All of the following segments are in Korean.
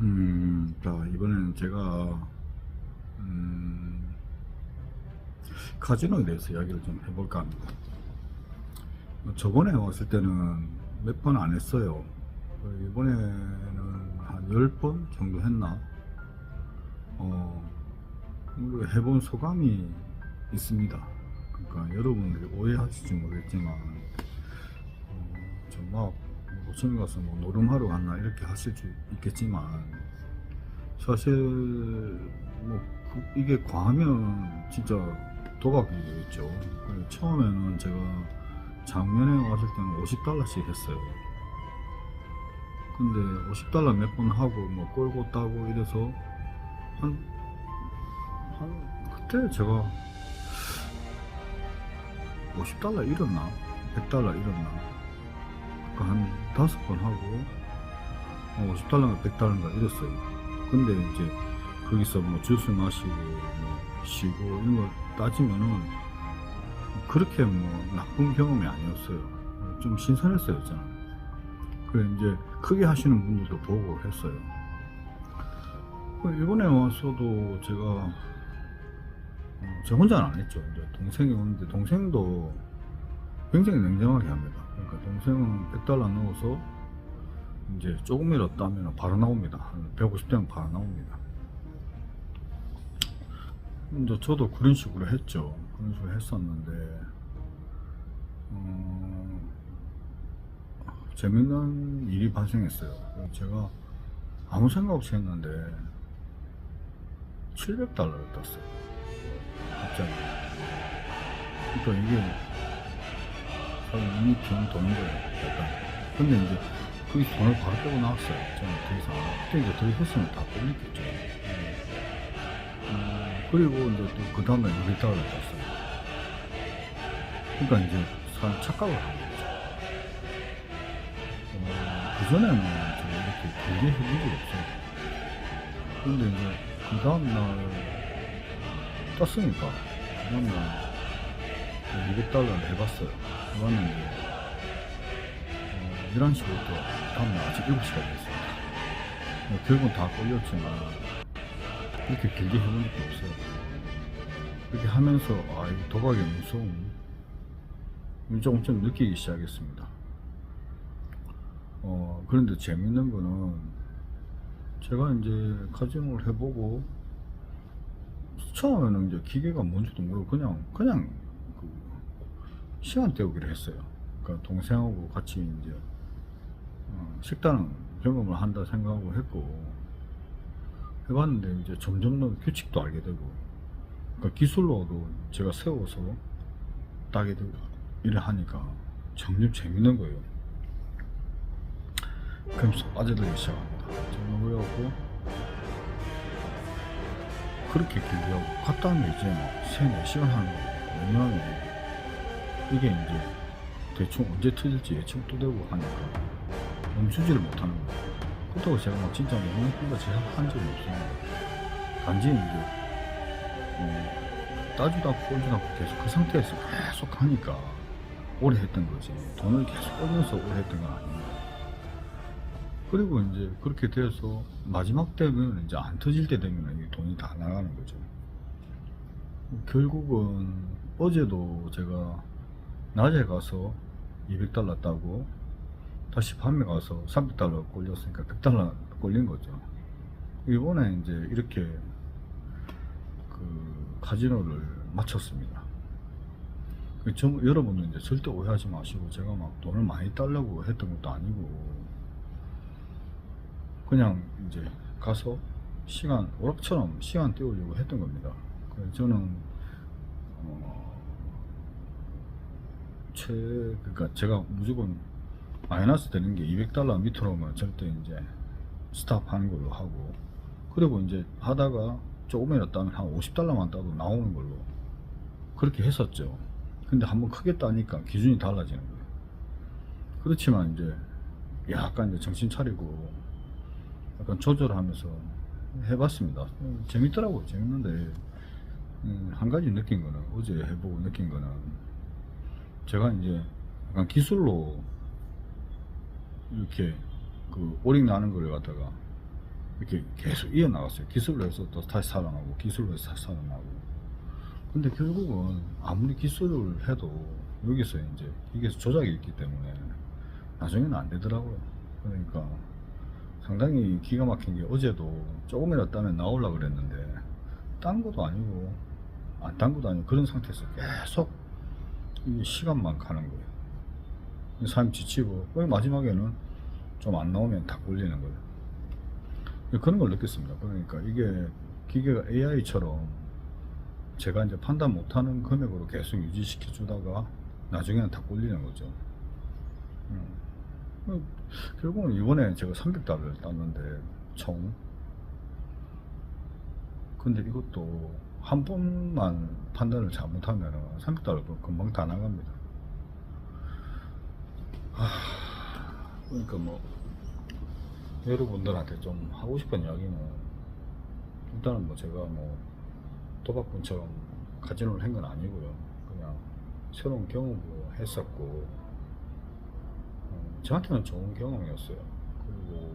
이번에는 제가 음, 카지노에 대해서 이야기를 좀 해볼까 합니다. 저번에 왔을 때는 몇 번 안 했어요. 이번에는 한 10번 정도 했나? 어, 해본 소감이 있습니다. 그러니까 여러분들이 오해하실지 모르겠지만, 어, 저막 도청에 가서 뭐 노름하러 갔나 이렇게 하실 수 있겠지만, 사실 뭐 그- 이게 과하면 진짜 도박이 되겠죠. 그래서 처음에는 제가 작년에 왔을 때는 50달러씩 했어요. 근데 50달러 몇 번 하고 뭐 꼴고 따고 이래서 한, 한 그때 제가 50달러 잃었나? 100달러 잃었나? 그한 다섯 번 하고 50달러인가 100달러인가 잃었어요. 근데 이제 거기서 뭐 주스 마시고 뭐 쉬고 이런 거 따지면은 그렇게 뭐 나쁜 경험이 아니었어요. 좀 신선했어요, 저는. 그래 이제 크게 하시는 분들도 보고 했어요. 그 이번에 와서도 제가 어, 저 혼자는 안 했죠. 이제 동생이 오는데 동생도 굉장히 냉정하게 합니다. 그러니까 동생은 100달러 넣어서 이제 조금이라도 따면 바로 나옵니다. 한 150대는 바로 나옵니다. 이제 저도 그런 식으로 했죠. 그런 식으로 했었는데, 어, 재밌는 일이 발생했어요. 제가 아무 생각 없이 했는데, 700달러를 땄어요. 갑자기. 그러니까 이게, 사람 이미 병 도는 거예요. 약간. 근데 이제, 그 돈을 바로 빼고 나왔어요. 저는 더 이상. 그때 이제 더 했으면 다 빼냈겠죠. 음, 그리고 이제 또 그 다음에 200달러를 땄어요. 그러니까 이제 사람 착각을 하는 거죠. 어, 그전에는 제가 이렇게 길게 해본 적이 없어요. 근데 이제 그 다음날 땄으니까 그 다음날 200달러를 해봤어요. 해봤는데 어, 11시부터 다음날 아침 7시까지 했습니다. 뭐 결국은 다 걸렸지만 그렇게 길게 해본 적이 없어요. 그렇게 하면서 아, 이 도박의 무서움 조금 좀 느끼기 시작했습니다. 어, 그런데 재밌는 거는 제가 이제 카지노를 해보고 처음에는 이제 기계가 뭔지도 모르고 그냥 그냥 그 시간 때우기를 했어요. 그러니까 동생하고 같이 이제 어, 식단 경험을 한다 생각하고 했고 해봤는데 이제 점점 더 규칙도 알게 되고 그러니까 기술로도 제가 세워서 따게 되고 이래 하니까 점점 재밌는 거예요. 그러면서 빠져들기 시작합니다. 저는 그래갖고 그렇게 길게 하고 갔다 오면 이제 막 3, 4시간 하는 거예요. 왜냐하면 이게 이제 대충 언제 터질지 예측도 되고 하니까 멈추지를 못하는 거예요. 그렇다고 제가 막 진짜 영웅인가 제가 한 적이 없습니다. 단지 이제 어, 따지도 않고 꼴지도 않고 계속 그 상태에서 계속 하니까 오래 했던 거지. 돈을 계속 끌면서 오래 했던 건 아닙니다. 그리고 이제 그렇게 돼서 마지막 되면 이제 안 터질 때 되면 이 돈이 다 나가는 거죠. 결국은 어제도 제가 낮에 가서 200달러 따고 다시 밤에 가서 300달러 꼴렸으니까 100달러 꼴린 거죠. 이번에 이제 이렇게 그 카지노를 마쳤습니다. 그 저, 여러분은 이제 절대 오해하지 마시고 제가 막 돈을 많이 달라고 했던 것도 아니고 그냥 이제 가서 시간 오락처럼 시간 때우려고 했던 겁니다. 그래서 저는 어, 최 그러니까 제가 무조건 마이너스 되는 게 200달러 밑으로 오면 절대 이제 스탑하는 걸로 하고 그리고 이제 하다가 조금이라도 따면 한 50달러만 따도 나오는 걸로 그렇게 했었죠. 근데 한번 크게 따니까 기준이 달라지는 거예요. 그렇지만 이제 약간 이제 정신 차리고 약간 조절하면서 해봤습니다. 음, 재밌더라고요. 재밌는데 음, 한 가지 느낀 거는 어제 해보고 느낀 거는 제가 이제 약간 기술로 이렇게 그 오링 나는 걸 갖다가 이렇게 계속 이어나갔어요. 기술로 해서 또 다시 살아나고, 기술로 해서 다시 살아나고. 근데 결국은 아무리 기술을 해도 여기서 이제 이게 조작이 있기 때문에 나중에는 안 되더라고요. 그러니까 상당히 기가 막힌 게 어제도 조금이라도 따면 나오려고 그랬는데 딴 것도 아니고 안 딴 것도 아니고 그런 상태에서 계속 이 시간만 가는 거예요. 이 사람이 지치고 거의 마지막에는 좀 안 나오면 다 꼴리는 거예요. 그런 걸 느꼈습니다. 그러니까 이게 기계가 AI처럼 제가 이제 판단 못하는 금액으로 계속 유지시켜 주다가 나중에는 다 꼴리는 거죠. 음. 뭐, 결국은 이번에 제가 300달러를 땄는데 총 근데 이것도 한 번만 판단을 잘못하면 300달러 금방 다 나갑니다. 하, 그러니까 뭐 여러분들한테 좀 하고 싶은 이야기는 일단은 뭐 제가 뭐 도박꾼처럼 카지노를 한 건 아니고요. 그냥 새로운 경험도 했었고 어, 저한테는 좋은 경험이었어요. 그리고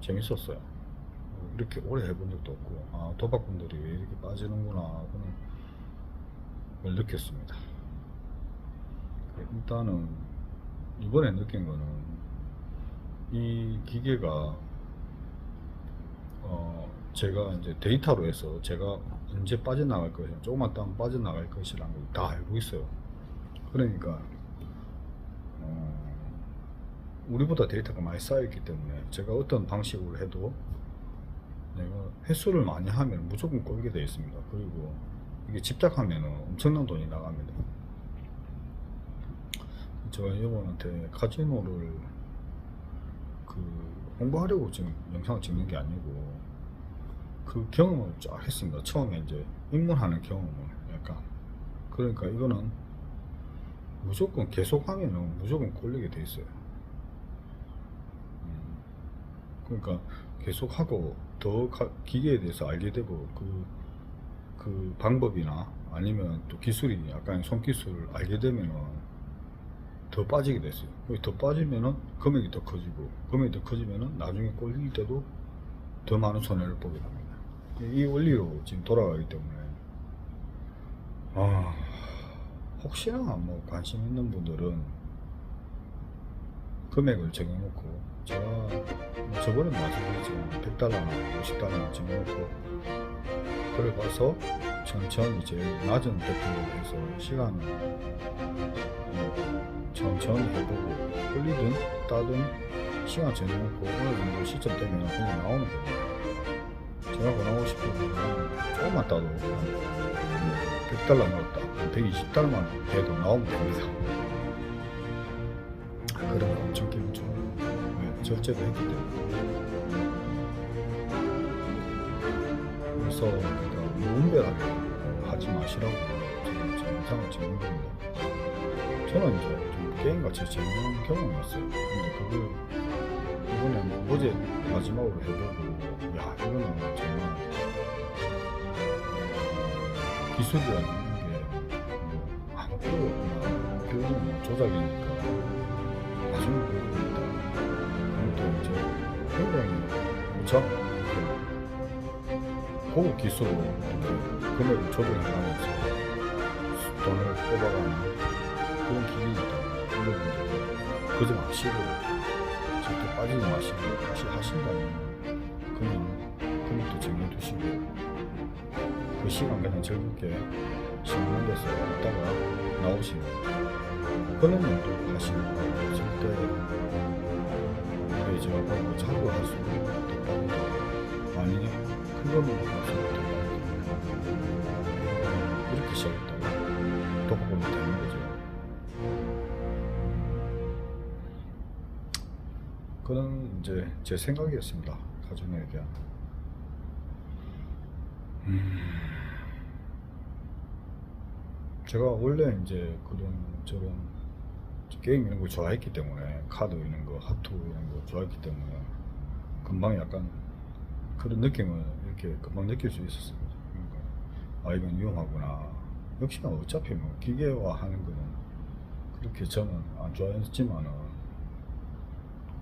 재밌었어요. 어, 이렇게 오래 해본 적도 없고 아 도박꾼들이 왜 이렇게 빠지는구나 하는 걸 느꼈습니다. 일단은 이번에 느낀 거는 이 기계가 어 제가 이제 데이터로 해서 제가 언제 빠져나갈 것이냐 조금만 따면 빠져나갈 것이라는 걸 다 알고 있어요 그러니까 어, 우리보다 데이터가 많이 쌓여있기 때문에 제가 어떤 방식으로 해도 내가 횟수를 많이 하면 무조건 꼴게 되어 있습니다. 그리고 이게 집착하면 엄청난 돈이 나갑니다. 제가 여러분한테 카지노를 그 홍보하려고 지금 영상을 찍는 게 아니고 그 경험을 쫙 했습니다. 처음에 이제 입문하는 경험을. 약간. 그러니까 이거는 무조건 계속하면은 무조건 꼴리게 돼 있어요. 음, 그러니까 계속 하고 더 가- 기계에 대해서 알게 되고 그, 그 방법이나 아니면 또 기술이 약간 손기술을 알게 되면은 더 빠지게 됐어요. 더 빠지면은 금액이 더 커지고 금액이 더 커지면은 나중에 꼴릴 때도 더 많은 손해를 보게 됩니다. 이 원리로 지금 돌아가기 때문에 아 혹시나 뭐 관심 있는 분들은 금액을 정해놓고 제가 뭐 저번에 말씀드렸지만 100달러나 50달러나 정해놓고. 그래 봐서 천천히 제일 낮은 배팅으로 해서 시간을 어, 천천히 해보고 끌리든 따든 시간 정해놓고 어느 정도 시점 되면 그냥 나오는 겁니다. 제가 원하고 싶은 거는 조금만 따도 100달러 넣었다 120달러만 해도 나오면 됩니다 절제도 했기 때문에 그래서 무분별하게 하지 마시라고 지금 영상을 찍는 겁니다 저는 이제 좀 게임같이 재밌는 경험이었어요. 근데 그걸 이번에 뭐 어제 마지막으로 해보고 야 이거는 정말 어, 기술이라는 게뭐 아무 필요 없구나. 결국은 뭐 조작이니까 나중에 있다 그리고 또 이제 굉장히 무척 그 고급 기술로 금액을 조절해가면서 돈을 뽑아가는 그런 기기이기 때문에 여러분들 그저 마시고 절대 빠지지 마시고 혹시 하신다면 그냥 금액도 정해두시고 그 시간 그냥 즐겁게 데서 있다가 나오시면 일도 하시는 거예요 절대 이게 제가 보고 자꾸 할수록 더 빠르다 아니 큰 할수록 더 빠르다 이렇게 시작했다가 덮어보면 되는 거죠 그런 이제 제 생각이었습니다. 가정에 대한. 음, 제가 원래 이제 그런 저런 게임 이런 거 좋아했기 때문에 카드 이런 거, 하트 이런 거 좋아했기 때문에 금방 약간 그런 느낌을 이렇게 금방 느낄 수 있었습니다. 그러니까 아 이건 위험하구나. 역시나 어차피 뭐 기계화 하는 거는 그렇게 저는 안 좋아했지만은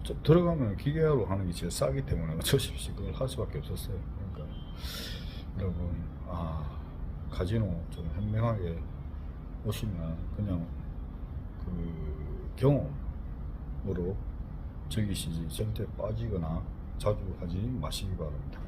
저- 들어가면 기계로 하는 게 제일 싸기 때문에 어쩔 수 없이 그걸 할 수밖에 없었어요. 그러니까 여러분 아 카지노 좀 현명하게 오시면 그냥 그 경험으로 즐기시지 절대 빠지거나 자주 하지 마시기 바랍니다.